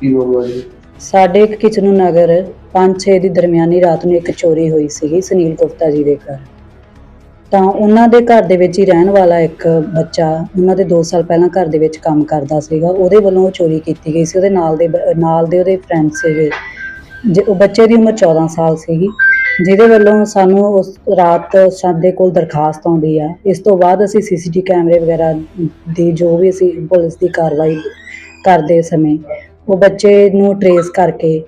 ਕੀ ਮਾਮਲਾ ਜੀ? ਸਾਡੇ ਇੱਕ ਕਿਚਨੂ ਨਗਰ 5-6 ਦੀ ਦਰਮਿਆਨੀ ਰਾਤ ਨੂੰ ਇੱਕ ਚੋਰੀ ਹੋਈ ਸੀਗੀ ਸੁਨੀਲ ਗੁਪਤਾ ਜੀ ਦੇ ਘਰ। ਤਾਂ ਉਹਨਾਂ ਦੇ ਘਰ ਦੇ ਵਿੱਚ ਹੀ ਰਹਿਣ ਵਾਲਾ ਇੱਕ ਬੱਚਾ ਉਹਨਾਂ ਦੇ 2 ਸਾਲ ਪਹਿਲਾਂ ਘਰ ਦੇ ਵਿੱਚ ਕੰਮ ਕਰਦਾ ਸੀਗਾ, ਉਹਦੇ ਵੱਲੋਂ ਚੋਰੀ ਕੀਤੀ ਗਈ ਸੀ। ਉਹਦੇ ਨਾਲ ਦੇ ਨਾਲ ਦੇ ਉਹਦੇ ਫਰੈਂਡ ਸੀਗੇ। ਜੇ ਉਹ ਬੱਚੇ ਦੀ ਉਮਰ 14 ਸਾਲ ਸੀਗੀ, ਜਿਹਦੇ ਵੱਲੋਂ ਸਾਨੂੰ ਉਸ ਰਾਤ ਸਾਡੇ ਕੋਲ ਦਰਖਾਸਤ ਆਉਂਦੀ ਆ। ਇਸ ਤੋਂ ਬਾਅਦ ਅਸੀਂ ਸੀਸੀਟੀ ਕੈਮਰੇ ਵਗੈਰਾ ਦੀ ਜੋ ਵੀ ਅਸੀਂ ਪੁਲਿਸ ਦੀ ਕਾਰਵਾਈ ਕਰਦੇ ਸਮੇਂ ਉਹ ਬੱਚੇ ਨੂੰ ਟਰੇਸ ਕਰਕੇ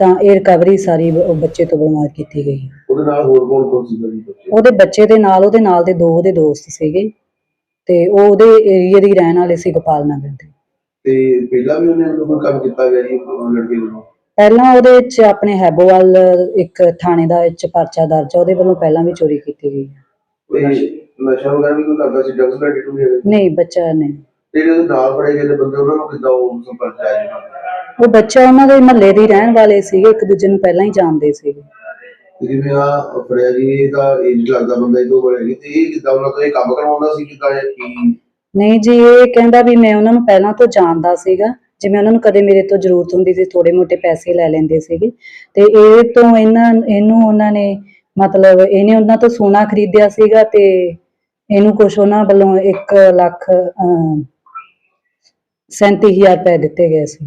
ਤਾਂ ਇਹ ਰਿਕਵਰੀ ਸਾਰੀ ਬ- ਉਹ ਬੱਚੇ ਤੋਂ ਬਰਾਮਦ ਕੀਤੀ ਗਈ ਉਹਦੇ ਨਾਲ ਹੋਰ ਕੌਣ ਕੌਣ ਸੀ ਜੀ ਬੱਚੇ ਉਹਦੇ ਬੱਚੇ ਦੇ ਨਾਲ ਉਹਦੇ ਨਾਲ ਦੇ ਦੋ ਉਹਦੇ ਦੋਸਤ ਸੀਗੇ ਤੇ ਉਹ ਉਹਦੇ ਏਰੀਏ ਦੇ ਹੀ ਰਹਿਣ ਵਾਲੇ ਸੀ ਗੋਪਾਲ ਨਗਰ ਦੇ ਤੇ ਪਹਿਲਾਂ ਵੀ ਉਹਨੇ ਉਹਨੂੰ ਕੋਈ ਕੰਮ ਕੀਤਾ ਗਿਆ ਜੀ ਉਹ ਲੜਕੇ ਵੱਲੋਂ ਪਹਿਲਾਂ ਉਹਦੇ ਵਿੱਚ ਆਪਣੇ ਹੈਬੋਵਾਲ ਇੱਕ ਥਾਣੇ ਦਾ ਵਿੱਚ ਪਰਚਾ ਦਰਜ ਆ ਉਹਦੇ ਵੱਲੋਂ ਪਹਿਲਾਂ ਵੀ ਚੋਰੀ ਕੀਤੀ ਗਈ ਹੈ। ਤੇ ਨਸ਼ਾ ਵਗੈਰਾ ਵੀ ਕੋਈ ਕਰਦਾ ਸੀ ਡਰਗਸ ਦਾ ਡਿਟੂ ਵੀ ਹੈਗਾ ਜੀ। ਨਹੀਂ ਬੱਚਾ ਨੇ ਤੇ ਜਿਹੜੇ ਉਹਦੇ ਨਾਲ ਫੜੇ ਗਏ ਤੇ ਬੰਦੇ ਉਹਨਾਂ ਨੂੰ ਕਿੱਦਾਂ ਉਹ ਸੰਪਰਕ ਚ ਆਇਆ ਜੀ ਦਾ? ਉਹ ਬੱਚਾ ਉਹਨਾਂ ਦੇ ਮਹੱਲੇ ਦੇ ਹੀ ਰਹਿਣ ਵਾਲੇ ਸੀਗੇ ਇੱਕ ਦੂਜੇ ਨੂੰ ਪਹਿਲਾਂ ਹੀ ਜਾਣਦੇ ਸੀਗੇ। ਤੇ ਜਿਵੇਂ ਆ ਫੜਿਆ ਜੀ ਇਹਦਾ ਏਜ ਲੱਗਦਾ ਬੰਦਾ ਇਹ ਤੋਂ ਬੜੇ ਜੀ ਤੇ ਇਹ ਕਿੱਦਾਂ ਉਹਨਾਂ ਤੋਂ ਇਹ ਕੰਮ ਕਰਵਾਉਂਦਾ ਸੀ ਕਿੱਦਾਂ ਇਹ ਕੀ? ਨਹੀਂ ਜੀ ਇਹ ਕਹਿੰਦਾ ਵੀ ਮੈਂ ਉਹਨਾਂ ਨੂੰ ਪਹਿਲਾਂ ਤੋਂ ਜਾਣਦਾ ਸੀਗਾ ਜਿਵੇਂ ਉਹਨਾਂ ਨੂੰ ਕਦੇ ਮੇਰੇ ਤੋਂ ਜ਼ਰੂਰਤ ਹੁੰਦੀ ਸੀ ਥੋੜੇ ਮੋਟੇ ਪੈਸੇ ਲੈ ਲੈਂਦੇ ਸੀਗੇ। ਤੇ ਇਹ ਤੋਂ ਇਹਨਾਂ ਇਹਨੂੰ ਉਹਨਾਂ ਨੇ ਮਤਲਬ ਇਹਨੇ ਉਹਨਾਂ ਤੋਂ ਸੋਨਾ ਖਰੀਦਿਆ ਸੀਗਾ ਤੇ ਇਹਨੂੰ ਕੁਝ ਉਹਨਾਂ ਵੱਲੋਂ 1 ਲੱਖ ਅਮ, 37000 ਰੁਪਏ ਦਿੱਤੇ ਗਏ ਸੀ।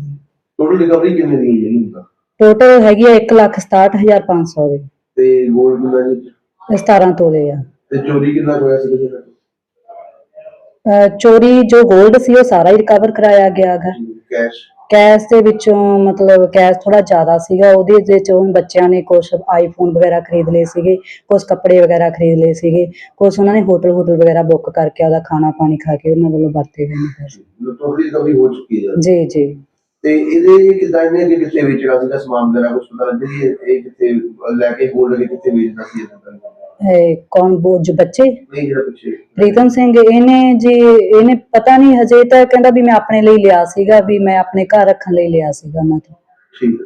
ਟੋਟਲ ਰਿਕਵਰੀ ਕਿੰਨੇ ਦੀ ਹੈ ਜੀ? ਟੋਟਲ ਹੈਗੀ ਆ 167500 ਦੀ। ਤੇ ਗੋਲਡ ਕਿੰਨਾ ਜੀ? ਇਹ 17 ਤੋਲੇ ਆ। ਤੇ ਚੋਰੀ ਕਿੰਨਾ ਕੁ ਹੋਇਆ ਸੀ ਜੀ? ਅਹ, ਚੋਰੀ ਜੋ 골ਡ ਸੀ ਉਹ ਸਾਰਾ ਹੀ ਰਿਕਵਰ ਕਰਾਇਆ ਗਿਆ ਗਾ ਕੈਸ਼ ਕੈਸ਼ ਦੇ ਵਿੱਚੋਂ ਮਤਲਬ ਕੈਸ਼ ਥੋੜਾ ਜ਼ਿਆਦਾ ਸੀਗਾ। ਉਹਦੇ ਵਿੱਚ ਬੱਚਿਆਂ ਨੇ ਕੁਝ ਆਈਫੋਨ ਵਗੈਰਾ ਖਰੀਦ ਲਏ ਸੀਗੇ ਕੁਝ ਕੱਪੜੇ ਵਗੈਰਾ ਖਰੀਦ ਲਏ ਸੀਗੇ ਕੁਝ ਉਹਨਾਂ ਨੇ ਹੋਟਲ ਹੋਟਲ ਵਗੈਰਾ ਬੁੱਕ ਕਰਕੇ ਉਹਦਾ ਖਾਣਾ ਪਾਣੀ ਖਾ ਕੇ ਉਹਨਾਂ ਵੱਲੋਂ ਵਰਤੇ ਗਏ ਨੇ ਪੈਸੇ। ਟੋਟਲ ਰਿਕਵਰੀ ਹੋ ਚੁੱਕੀ ਹੈ। ਜੀ ਜੀ। ਤੇ ਇਹਦੇ ਕਿਦਾਂ ਇਹਨੇ ਅੱਗੇ ਕਿੱਥੇ ਵੇਚਣਾ ਸੀਗਾ ਸਮਾਨ ਵਗੈਰਾ ਕੁਝ ਪਤਾ ਲੱਗਿਆ ਜੀ ਇਹ- ਇਹ ਕਿੱਥੇ ਲੈ ਕੇ ਗੋਲਡ ਅੱਗੇ ਕਿੱਥੇ ਵੇਚਦਾ ਸੀ ਇਹਦਾ ਇਹ ਕੌਣ ਬੋ ਜੋ ਬੱਚੇ? ਨਹੀਂ ਜਿਹੜਾ ਪਿੱਛੇ। ਪ੍ਰੀਤਮ ਸਿੰਘ ਇਹਨੇ ਜੀ ਇਹਨੇ ਪਤਾ ਨਹੀਂ ਹਜੇ ਤਾਂ ਕਹਿੰਦਾ ਵੀ ਮੈਂ ਆਪਣੇ ਲਈ ਲਿਆ ਸੀਗਾ ਵੀ ਮੈਂ ਆਪਣੇ ਘਰ ਰੱਖਣ ਲਈ ਲਿਆ ਸੀਗਾ ਉਹਨਾਂ ਤੋਂ। ਠੀਕ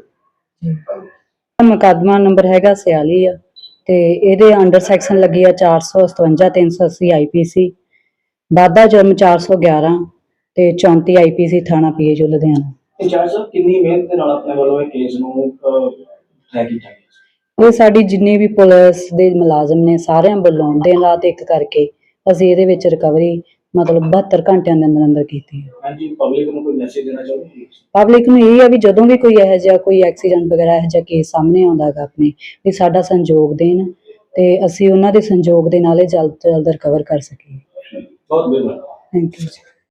ਹੈ। ਮੁਕੱਦਮਾ ਨੰਬਰ ਹੈਗਾ 46 ਆ ਤੇ ਇਹਦੇ ਅੰਡਰ ਸੈਕਸ਼ਨ ਲੱਗੀ ਆ 457 380 ਆਈਪੀਸੀ ਵਾਧਾ ਜੁਰਮ 411 ਤੇ 34 ਆਈਪੀਸੀ ਥਾਣਾ ਪੀਏਜੋ ਲੁਧਿਆਣਾ। ਇੰਚਾਰਜ ਸਾਹਿਬ ਕਿੰਨੀ ਮਿਹਨਤ ਦੇ ਨਾਲ ਆਪਣੇ ਵੱਲੋਂ ਇਹ ਕੇਸ ਨੂੰ ਟਰੈਕ ਕੀਤਾ ਗਿਆ ਇਹ ਸਾਡੀ ਜਿੰਨੀ ਵੀ ਪੁਲਿਸ ਦੇ ਮੁਲਾਜ਼ਮ ਨੇ ਸਾਰਿਆਂ ਵੱਲੋਂ ਦਿਨ ਰਾਤ ਇੱਕ ਕਰਕੇ ਅਸੀਂ ਇਹਦੇ ਵਿੱਚ ਰਿਕਵਰੀ ਮਤਲਬ 72 ਘੰਟਿਆਂ ਦੇ ਅੰਦਰ ਅੰਦਰ ਕੀਤੀ ਹੈ। ਹਾਂਜੀ ਪਬਲਿਕ ਨੂੰ ਕੋਈ ਮੈਸੇਜ ਦੇਣਾ ਚਾਹੁੰਦੇ ਪਬਲਿਕ ਨੂੰ ਇਹ ਆ ਵੀ ਜਦੋਂ ਵੀ ਕੋਈ ਇਹੋ ਜਿਹਾ ਕੋਈ ਐਕਸੀਡੈਂਟ ਵਗੈਰਾ ਇਹੋ ਜਿਹਾ ਕੇਸ ਸਾਹਮਣੇ ਆਉਂਦਾ ਹੈਗਾ ਆਪਣੇ ਵੀ ਸਾਡਾ ਸੰਯੋਗ ਦੇਣ ਤੇ ਅਸੀਂ ਉਹਨਾਂ ਦੇ ਸੰਯੋਗ ਦੇ ਨਾਲ ਇਹ ਜਲਦ ਤੋਂ ਜਲਦ ਰਿਕਵਰ ਕਰ ਸਕੀਏ। ਬਹੁਤ ਮਿਹਰਬਾਨੀ। Thank you